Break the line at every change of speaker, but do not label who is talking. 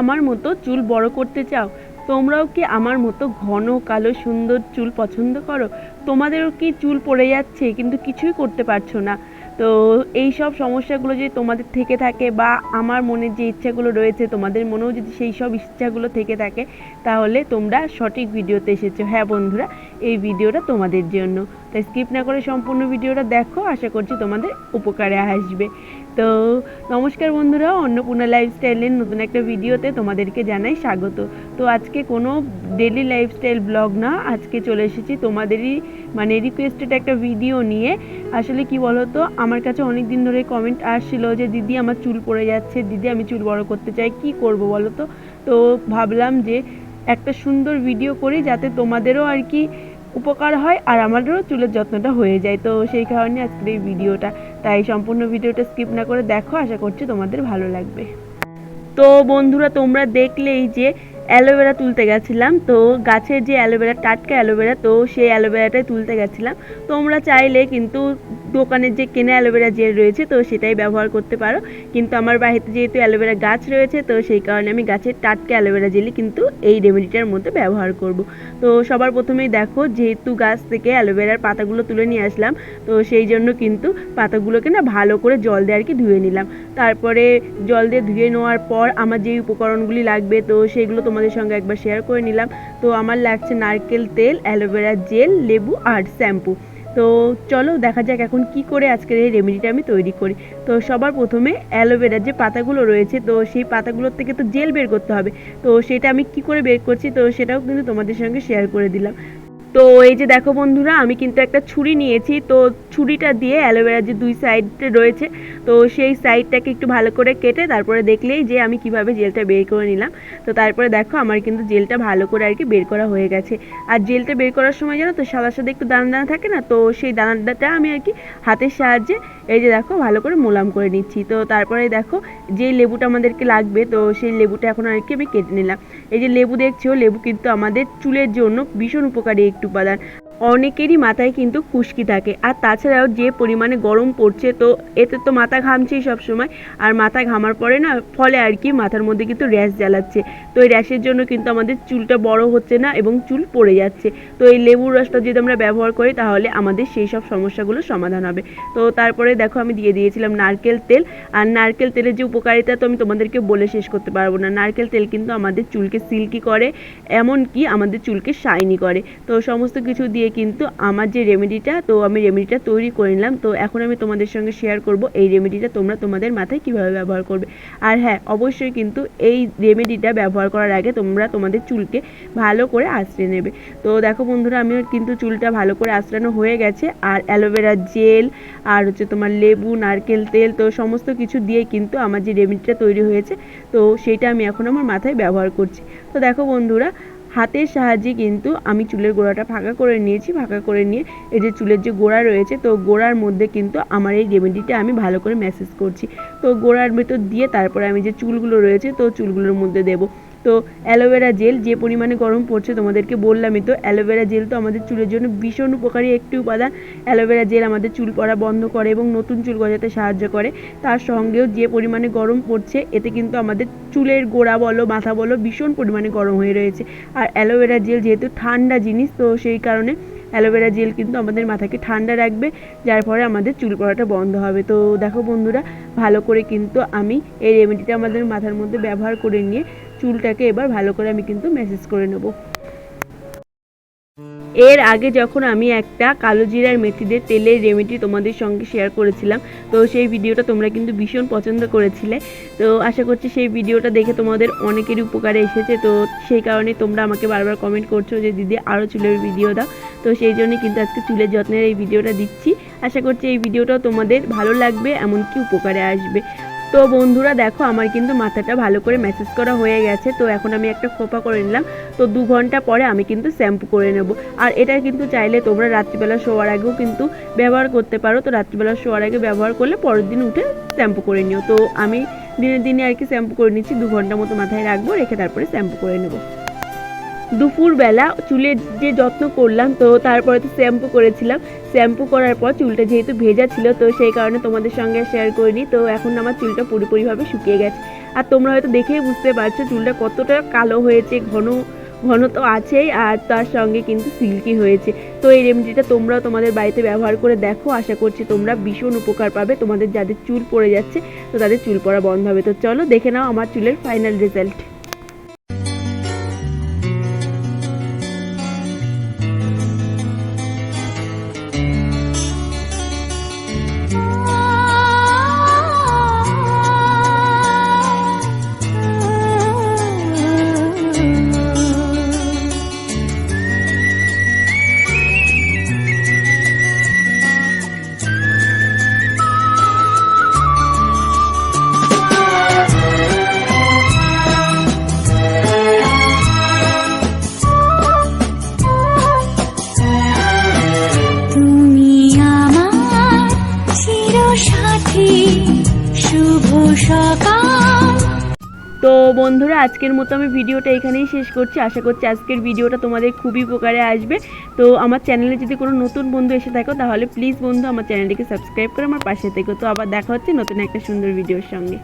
আমার মতো চুল বড় করতে চাও? তোমরাও কি আমার মতো ঘন, কালো, সুন্দর চুল পছন্দ করো? তোমাদেরও কি চুল পড়ে যাচ্ছে কিন্তু কিছুই করতে পারছ না? তো এই সব সমস্যাগুলো যদি তোমাদের থেকে থাকে বা আমার মনের যে ইচ্ছাগুলো রয়েছে, তোমাদের মনেও যদি সেই সব ইচ্ছাগুলো থেকে থাকে, তাহলে তোমরা সঠিক ভিডিওতে এসেছ। হ্যাঁ বন্ধুরা এই ভিডিওটা তোমাদের জন্য। তাই স্কিপ না করে সম্পূর্ণ ভিডিওটা দেখো, আশা করছি তোমাদের উপকারে আসবে। তো নমস্কার বন্ধুরা, অন্নপূর্ণা লাইফস্টাইলের নতুন একটা ভিডিওতে তোমাদেরকে জানাই স্বাগত। তো আজকে কোনো ডেলি লাইফস্টাইল ব্লগ না, আজকে চলে এসেছি তোমাদেরই মানে রিকোয়েস্টেড একটা ভিডিও নিয়ে। আসলে কি বলো তো আমার কাছে অনেক দিন ধরে কমেন্ট আসছিল যে, দিদি, আমার চুল পড়ে যাচ্ছে, দিদি, আমি চুল বড় করতে চাই, কি করব বলো তো তো ভাবলাম যে, একটা সুন্দর ভিডিও করি যাতে তোমাদেরও আর কি উপকার হয় আর আমাদেরও চুলের যত্নটা হয়ে যায়। তো সেই কারণে আজকের এই ভিডিওটা। তাই সম্পূর্ণ ভিডিওটা স্কিপ না করে দেখো, আশা করছি তোমাদের ভালো লাগবে। তো বন্ধুরা, তোমরা দেখলেই যে অ্যালোভেরা তুলতে গেছিলাম। তো গাছের যে অ্যালোভেরা, টাটকা অ্যালোভেরা, তো সেই অ্যালোভেরাটাই তুলতে গেছিলাম। তোমরা চাইলে কিন্তু দোকানের যে কেনা অ্যালোভেরা জেল রয়েছে, তো সেটাই ব্যবহার করতে পারো। কিন্তু আমার বাড়িতে যেহেতু অ্যালোভেরা গাছ রয়েছে, তো সেই কারণে আমি গাছের টাটকা অ্যালোভেরা জেলই কিন্তু এই রেমেডিটার মধ্যে ব্যবহার করব। তো সবার প্রথমেই দেখো, যেহেতু গাছ থেকে অ্যালোভেরার পাতাগুলো তুলে নিয়ে আসলাম, তো সেই জন্য কিন্তু পাতাগুলোকে না ভালো করে জল দিয়ে আর কি ধুয়ে নিলাম। তারপরে জল দিয়ে ধুয়ে নেওয়ার পর আমার যেই উপকরণগুলি লাগবে, তো সেগুলো তোমাদের সঙ্গে একবার শেয়ার করে নিলাম। তো আমার লাগছে নারকেল তেল, অ্যালোভেরা জেল, লেবু আর শ্যাম্পু। তো চলো দেখা যাক এখন কি করে আজকের এই রেমেডিটা আমি তৈরি করি। তো সবার প্রথমে অ্যালোভেরার যে পাতাগুলো রয়েছে, তো সেই পাতাগুলোর থেকে তো জেল বের করতে হবে। তো সেটা আমি কি করে বের করছি, তো সেটাও কিন্তু তোমাদের সঙ্গে শেয়ার করে দিলাম। তো এই যে দেখো বন্ধুরা, আমি কিন্তু একটা ছুরি নিয়েছি। তো ছুরিটা দিয়ে অ্যালোভেরার যে দুই সাইড রয়েছে, তো সেই সাইডটাকে একটু ভালো করে কেটে তারপরে দেখলেই যে আমি কীভাবে জেলটা বের করে নিলাম। তো তারপরে দেখো আমার কিন্তু জেলটা ভালো করে আর কি বের করা হয়ে গেছে। আর জেলটা বের করার সময় জানো তো, সাদা সাদা একটু দানা দানা থাকে না, তো সেই দানাটা আমি আর কি হাতের সাহায্যে এই যে দেখো ভালো করে মোলাম করে নিচ্ছি। তো তারপরে দেখো যে লেবুটা আমাদেরকে লাগবে, তো সেই লেবুটা এখন আর কি আমি কেটে নিলাম। এই যে লেবু দেখছ, লেবু কিন্তু আমাদের চুলের জন্য ভীষণ উপকারী একটি উপাদান অনেকেরই মাথায় কিন্তু খুশকি থাকে। আর তাছাড়াও যে পরিমাণে গরম পড়ছে, তো এতে তো মাথা ঘামছেই সবসময়। আর মাথা ঘামার পরে না, ফলে আর কি মাথার মধ্যে কিন্তু র্যাশ জ্বালাচ্ছে। তো এই র্যাশের জন্য কিন্তু আমাদের চুলটা বড় হচ্ছে না এবং চুল পড়ে যাচ্ছে। তো এই লেবুর রসটা যদি আমরা ব্যবহার করি, তাহলে আমাদের সেই সব সমস্যাগুলো সমাধান হবে। তো তারপরে দেখো, আমি দিয়ে দিয়েছিলাম নারকেল তেল। আর নারকেল তেলের যে উপকারিতা, তো আমি তোমাদেরকে বলে শেষ করতে পারব না। নারকেল তেল কিন্তু আমাদের চুলকে সিল্কি করে, এমনকি আমাদের চুলকে শাইনি করে। তো সমস্ত কিছু দিয়ে কিন্তু আমার যে রেমেডিটা তো আমি রেমেডিটা তৈরি করে নিলাম। তো এখন আমি তোমাদের সঙ্গে শেয়ার করব এই রেমেডিটা তোমরা তোমাদের মাথায় কীভাবে ব্যবহার করবে। আর হ্যাঁ অবশ্যই কিন্তু এই রেমেডিটা ব্যবহার করার আগে তোমরা তোমাদের চুলকে ভালো করে আঁচড়ে নেবে। তো দেখো বন্ধুরা আমি কিন্তু চুলটা ভালো করে আঁচড়ানো হয়ে গেছে। আর অ্যালোভেরা জেল আর হচ্ছে তোমার লেবু, নারকেল তেল, তো সমস্ত কিছু দিয়ে কিন্তু আমার যে রেমেডিটা তৈরি হয়েছে, তো সেইটা আমি এখন আমার মাথায় ব্যবহার করছি। তো দেখো বন্ধুরা হাতের সাহায্যে কিন্তু আমি চুলের গোড়াটা ফাঁকা করে নিয়েছি, ফাঁকা করে নিয়ে এই যে চুলের যে গোড়া রয়েছে, তো গোড়ার মধ্যে কিন্তু আমার এই রেমেডিটা আমি ভালো করে ম্যাসেজ করছি। তো গোড়ার ভেতর দিয়ে তারপরে আমি যে চুলগুলো রয়েছে, তো চুলগুলোর মধ্যে দেবো। তো অ্যালোভেরা জেল যে পরিমাণে গরম পড়ছে তোমাদেরকে বললামই তো অ্যালোভেরা জেল তো আমাদের চুলের জন্য ভীষণ উপকারী একটি উপাদান। অ্যালোভেরা জেল আমাদের চুল পড়া বন্ধ করে এবং নতুন চুল গজাতে সাহায্য করে। তার সঙ্গেও যে পরিমাণে গরম পড়ছে, এতে কিন্তু আমাদের চুলের গোড়া বলো, মাথা বলো ভীষণ পরিমাণে গরম হয়ে রয়েছে। আর অ্যালোভেরা জেল যেহেতু ঠান্ডা জিনিস, তো সেই কারণে অ্যালোভেরা জেল কিন্তু আমাদের মাথাকে ঠান্ডা রাখবে, যার ফলে আমাদের চুল পড়াটা বন্ধ হবে। তো দেখো বন্ধুরা, ভালো করে কিন্তু আমি এই রেমেডিটা আমাদের মাথার মধ্যে ব্যবহার করে নিয়ে চুলটাকে এবার ভালো করে আমি কিন্তু ম্যাসেজ করে নেব। এর আগে যখন আমি একটা কালো জিরার মেথিদের তেলের রেমেডি তোমাদের সঙ্গে শেয়ার করেছিলাম, তো সেই ভিডিওটা তোমরা কিন্তু ভীষণ পছন্দ করেছিলে। তো আশা করছি সেই ভিডিওটা দেখে তোমাদের অনেকেরই উপকারে এসেছে। তো সেই কারণে তোমরা আমাকে বারবার কমেন্ট করছ যে, দিদি আরও চুলের ভিডিও দাও। তো সেই জন্যই কিন্তু আজকে চুলের যত্নের এই ভিডিওটা দিচ্ছি। আশা করছি এই ভিডিওটাও তোমাদের ভালো লাগবে, এমনকি উপকারে আসবে। তো বন্ধুরা দেখো, আমার কিন্তু মাথাটা ভালো করে ম্যাসেজ করা হয়ে গেছে। তো এখন আমি একটা খোপা করে নিলাম। তো দু ঘণ্টা পরে আমি কিন্তু শ্যাম্পু করে নেব। আর এটা কিন্তু চাইলে তোমরা রাত্রিবেলা শোয়ার আগেও কিন্তু ব্যবহার করতে পারো। তো রাত্রিবেলা শোয়ার আগে ব্যবহার করলে পরের দিন উঠে শ্যাম্পু করে নিও। তো আমি দিনে দিনে আর কি শ্যাম্পু করে নিচ্ছি। দু ঘণ্টা মতো মাথায় রাখব, রেখে তারপরে শ্যাম্পু করে নেব। দুপুরবেলা চুলের যে যত্ন করলাম, তো তারপরে তো শ্যাম্পু করেছিলাম। শ্যাম্পু করার পর চুলটা যেহেতু ভেজা ছিল, তো সেই কারণে তোমাদের সঙ্গে শেয়ার করিনি। তো এখন আমার চুলটা পুরোপুরিভাবে শুকিয়ে গেছে। আর তোমরা হয়তো দেখেই বুঝতে পারছ, চুলটা কতটা কালো হয়েছে, ঘন ঘন তো আছেই, আর তার সঙ্গে কিন্তু সিল্কি হয়েছে। তো এই রেমেডিটা তোমরাও তোমাদের বাড়িতে ব্যবহার করে দেখো। আশা করছি তোমরা ভীষণ উপকার পাবে। তোমাদের যাদের চুল পড়ে যাচ্ছে, তো তাদের চুল পড়া বন্ধ হবে। তো চলো দেখে নাও আমার চুলের ফাইনাল রেজাল্ট বন্ধুরা, আজকের মতো আমি ভিডিওটা এখানেই শেষ করছি। আশা করছি আজকের ভিডিওটা তোমাদের খুবই উপকারে আসবে। তো আমার চ্যানেলে যদি কোনো নতুন বন্ধু এসে থাকো, তাহলে প্লিজ বন্ধু, আমার চ্যানেলটিকে সাবস্ক্রাইব করে আমার পাশে থেকো। তো আবার দেখা হচ্ছে নতুন একটা সুন্দর ভিডিওর সঙ্গে।